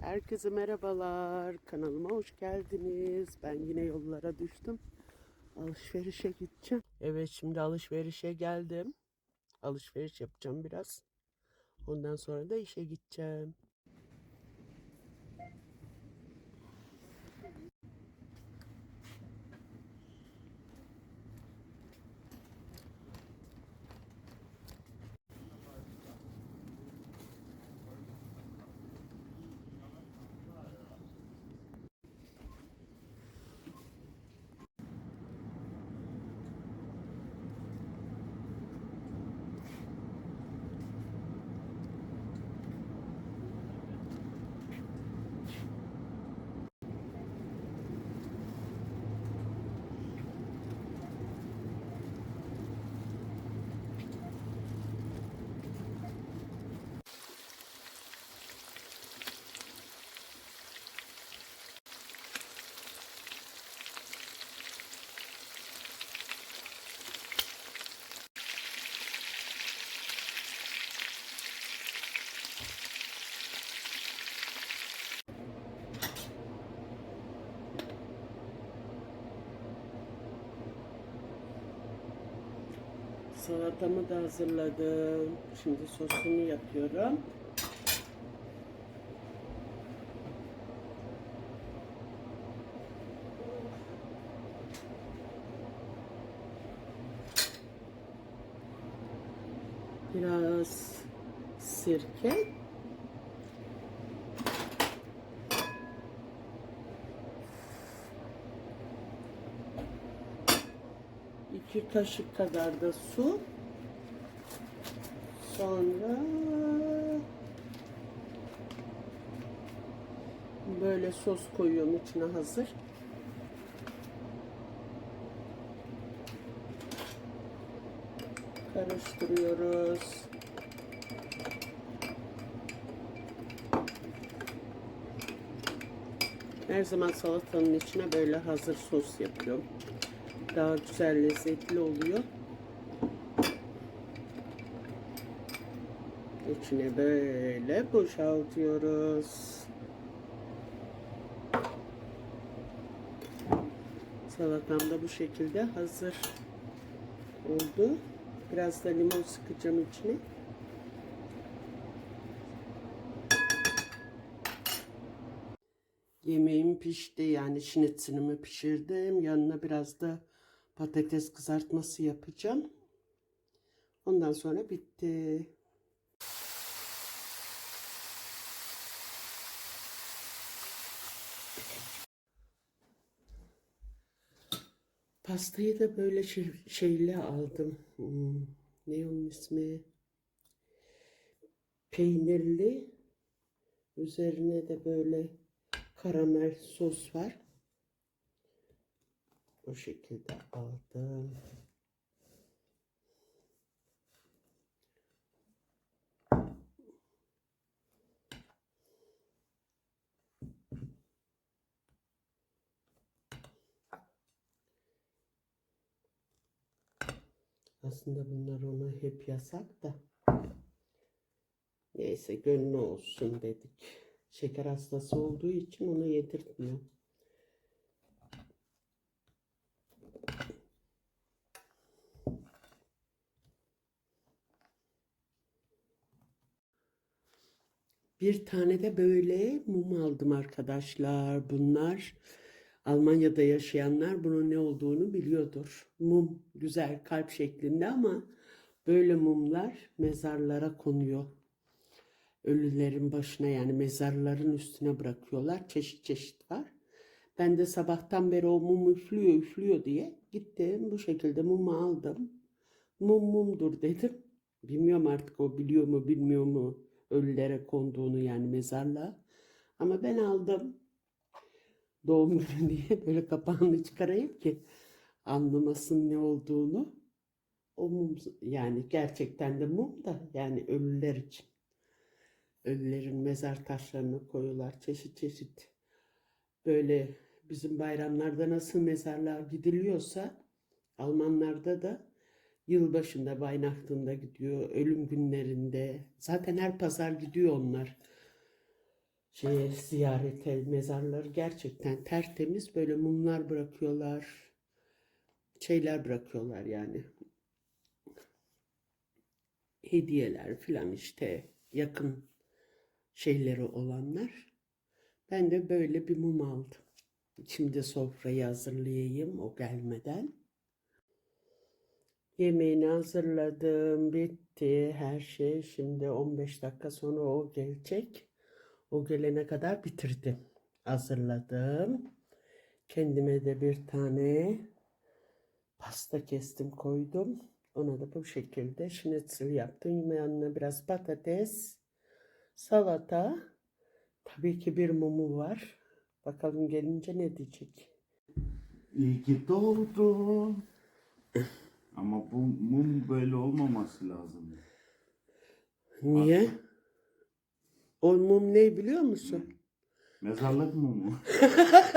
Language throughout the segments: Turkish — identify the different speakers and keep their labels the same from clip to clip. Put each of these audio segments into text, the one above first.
Speaker 1: Herkese merhabalar. Kanalıma hoş geldiniz. Ben yine yollara düştüm. Alışverişe gideceğim. Evet şimdi alışverişe geldim. Alışveriş yapacağım biraz. Ondan sonra da işe gideceğim. Salatamı da hazırladım. Şimdi sosunu yapıyorum. Biraz sirke. İki kaşık kadar da su. Sonra böyle sos koyuyorum içine hazır. Karıştırıyoruz. Her zaman salatanın içine böyle hazır sos yapıyorum. Daha güzel lezzetli oluyor. İçine böyle boşaltıyoruz. Salatam da bu şekilde hazır oldu. Biraz da limon sıkacağım içine. Yemeğim pişti yani şinitsinimi pişirdim. Yanına biraz da patates kızartması yapacağım. Ondan sonra bitti. Pastayı da böyle şey, şeyle aldım. Hmm, ne onun ismi? Peynirli. Üzerine de böyle karamel sos var. Bu şekilde aldım. Aslında bunlar ona hep yasak da. Neyse gönlü olsun dedik. Şeker hastası olduğu için ona yedirtmiyor. Bir tane de böyle mum aldım arkadaşlar. Bunlar Almanya'da yaşayanlar bunun ne olduğunu biliyordur. Mum güzel kalp şeklinde ama böyle mumlar mezarlara konuyor. Ölülerin başına yani mezarların üstüne bırakıyorlar. Çeşit çeşit var. Ben de sabahtan beri o mum üflüyor üflüyor diye gittim bu şekilde mumu aldım. Mum mumdur dedim. Bilmiyorum artık o biliyor mu bilmiyor mu ölülere konduğunu yani mezarlığa. Ama ben aldım doğum günü diye böyle kapağını çıkarayım ki anlamasın ne olduğunu. O mum yani gerçekten de mum da yani ölüler için. Ölülerin mezar taşlarına koyuyorlar çeşit çeşit. Böyle bizim bayramlarda nasıl mezarlığa gidiliyorsa Almanlarda da yılbaşında Weihnacht'ında gidiyor, ölüm günlerinde. Zaten her pazar gidiyor onlar. şeye ziyarete mezarları gerçekten tertemiz böyle mumlar bırakıyorlar. Şeyler bırakıyorlar yani. Hediyeler filan işte yakın şeyleri olanlar. Ben de böyle bir mum aldım. Şimdi sofrayı hazırlayayım o gelmeden. Yemeğini hazırladım, bitti her şey. Şimdi 15 dakika sonra o gelecek. O gelene kadar bitirdim. Hazırladım. Kendime de bir tane pasta kestim koydum. Ona da bu şekilde schnitzel yaptım. Yanına biraz patates, salata. Tabii ki bir mumu var. Bakalım gelince ne diyecek.
Speaker 2: İyi ki doğdun. Ama bu mum böyle olmaması lazım.
Speaker 1: Niye? O mum ne biliyor musun?
Speaker 2: Mezarlık mumu.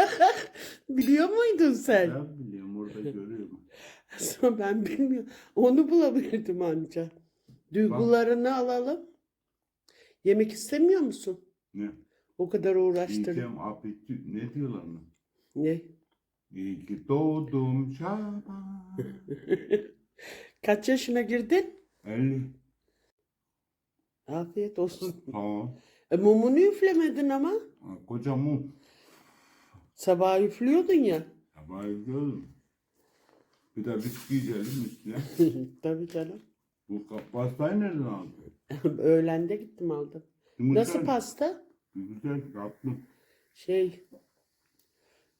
Speaker 1: Biliyor muydun sen?
Speaker 2: ben biliyorum orada görüyorum.
Speaker 1: Sonra ben bilmiyorum. Onu bulabildim anca. Duygularını alalım. Yemek istemiyor musun?
Speaker 2: Ne?
Speaker 1: O kadar.
Speaker 2: İyicem apeti ne diyorlar mı?
Speaker 1: Ne?
Speaker 2: İyi ki doğdum Şaban.
Speaker 1: Kaç yaşına girdin?
Speaker 2: 50.
Speaker 1: Afiyet olsun.
Speaker 2: Tamam.
Speaker 1: E, mumunu üflemedin ama.
Speaker 2: Ha, Koca mum.
Speaker 1: Sabah üflüyordun ya.
Speaker 2: Sabah gördüm. Bir de viski içelim üstüne.
Speaker 1: Tabii canım.
Speaker 2: Bu pastayı nereden aldın?
Speaker 1: Öğlende gittim aldım.
Speaker 2: Yumurta
Speaker 1: Nasıl pasta?
Speaker 2: Güzel yaptım.
Speaker 1: Şey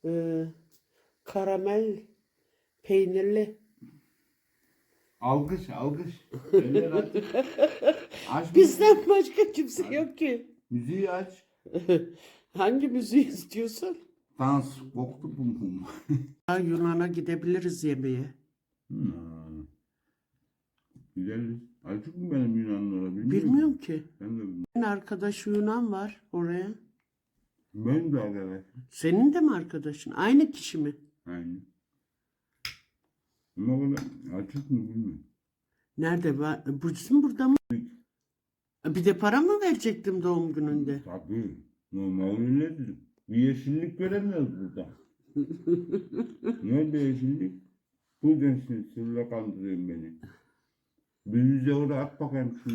Speaker 1: e, karamel peynirli.
Speaker 2: Alkış alkış. Eller aç. Aç
Speaker 1: Bizden başka kimse yok ki.
Speaker 2: Müziği aç.
Speaker 1: Hangi müziği istiyorsun?
Speaker 2: Dans koktu bu mum.
Speaker 1: Ha, Yunan'a gidebiliriz yemeğe.
Speaker 2: Hmm. Gideriz. Açık mı benim Yunanlara bilmiyorum.
Speaker 1: Bilmiyorum ki.
Speaker 2: Ben de bilmiyorum.
Speaker 1: Benim arkadaş Yunan var oraya.
Speaker 2: Ben de arkadaş.
Speaker 1: Senin de mi arkadaşın? Aynı kişi mi?
Speaker 2: Aynı. Ama kadar açık mı bilmiyorum.
Speaker 1: Nerede? var? Bu bizim burada mı? Bir de para mı verecektim doğum gününde?
Speaker 2: Tabii. Normal öyledir. Bir yeşillik göremiyoruz burada. Nerede yeşillik? Bu gençsin sırla kandırıyorsun beni. Bir yüze oraya at bakayım şunu.